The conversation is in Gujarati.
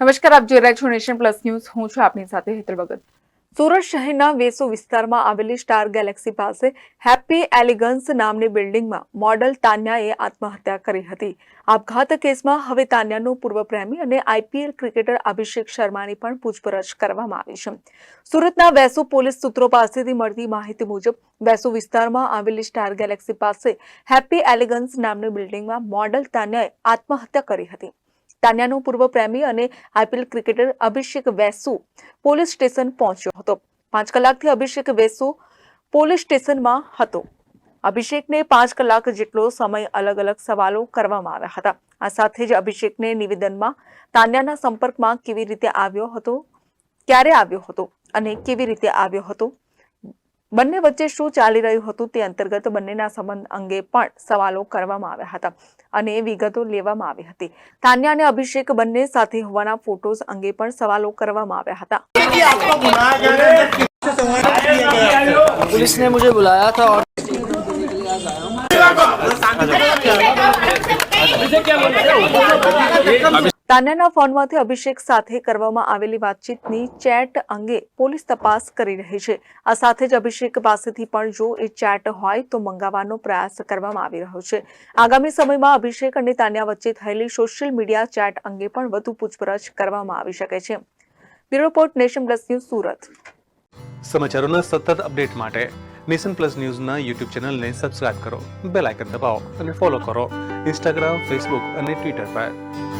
નમસ્કાર, આપ જોઈ રહ્યા છો નેશન પ્લસ ન્યૂઝ. હું છું આપની સાથે હેતલ ભગત. સુરત શહેરના વેસુ વિસ્તારમાં આવેલી સ્ટાર ગેલેક્સી પાસે હેપી એલિગન્સ નામની બિલ્ડિંગમાં મોડલ તાન્યાએ આત્મહત્યા કરી હતી. આપઘાત કેસમાં હવે તાન્યાનો પૂર્વ પ્રેમી અને આઈપીએલ ક્રિકેટર અભિષેક શર્માની પણ પૂછપરછ કરવામાં આવી છે. સુરતના વેસુ પોલીસ સૂત્રો પાસેથી મળતી માહિતી મુજબ, વેસુ વિસ્તારમાં આવેલી સ્ટાર ગેલેક્સી પાસે હેપી એલિગન્સ નામની બિલ્ડિંગમાં મોડલ તાન્યાએ આત્મહત્યા કરી હતી. તાન્યાનો પૂર્વ પ્રેમી અને IPL cricketer Abhishek Vesu police station પહોંચ્યો હતો. પાંચ કલાકથી અભિષેક વેસુ પોલીસ સ્ટેશનમાં હતો. અભિષેકને પાંચ કલાક જેટલો સમય અલગ અલગ સવાલો કરવામાં આવ્યા હતા. આ સાથે જ અભિષેકને નિવેદનમાં તાન્યાના સંપર્કમાં કેવી રીતે આવ્યો હતો, ક્યારે આવ્યો હતો અને કેવી રીતે આવ્યો હતો બંને વચ્ચે શું ચાલી રહ્યું હતું તે અંતર્ગત બંનેના સંબંધ અંગે પણ સવાલો કરવામાં આવ્યા હતા અને વિગતો લેવામાં આવી હતી તાન્યા અને અભિષેક બંને સાથે હોવાના ફોટોઝ અંગે પણ સવાલો કરવામાં આવ્યા હતા कि आपको बुलाया गया है किससे संवाद किया गया है पुलिस ने मुझे बुलाया था और તાન્યાના ફોનમાંથી અભિષેક સાથે કરવામાં આવેલી વાતચીતની ચેટ અંગે પોલીસ તપાસ કરી રહી છે. આ સાથે જ અભિષેક પાસેથી પણ જો એ ચેટ હોય તો મંગાવવાનો પ્રયાસ કરવામાં આવી રહ્યો છે. આગામી સમયમાં અભિષેક અને તાન્યા વચ્ચે થયેલી સોશિયલ મીડિયા ચેટ અંગે પણ વધુ પૂછપરછ કરવામાં આવી શકે છે. Bureau report nation plus news Surat. સમાચારોના સતત અપડેટ માટે નેશન પ્લસ ન્યૂઝના યુટ્યુબ ચેનલને સબસ્ક્રાઇબ કરો, બેલ આઇકન દબાવો અને ફોલો કરો. ઇન્સ્ટાગ્રામ, ફેસબુક અને ટ્વિટર પર.